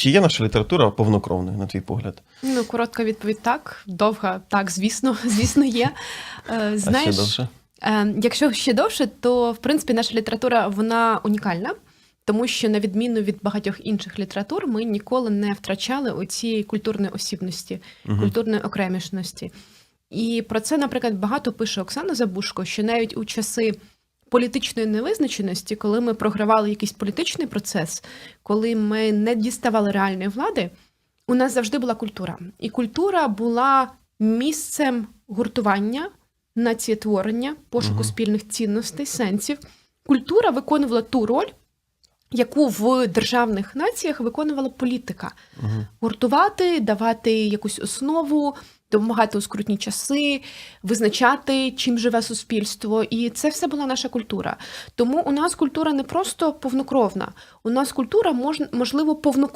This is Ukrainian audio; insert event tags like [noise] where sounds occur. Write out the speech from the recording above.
Чи є наша література повнокровною, на твій погляд? Ну, коротка відповідь так, довга, так, звісно, [laughs] звісно, є. Е, а ще довше? Е, Якщо ще довше, то в принципі наша література вона унікальна, тому що на відміну від багатьох інших літератур, ми ніколи не втрачали оцієї культурної осібності, Мгм. культурної окремішності. І про це, наприклад, багато пише Оксана Забушко, що навіть у часи політичної невизначеності, коли ми програвали якийсь політичний процес, коли ми не діставали реальної влади, у нас завжди була культура. І культура була місцем гуртування, націєтворення, пошуку угу. спільних цінностей, сенсів. Культура виконувала ту роль, яку в державних націях виконувала політика угу. гуртувати, давати якусь основу, допомагати у скрутні часи, визначати, чим живе суспільство. І це все була наша культура. Тому у нас культура не просто повнокровна, у нас культура мож, можливо повнокровна.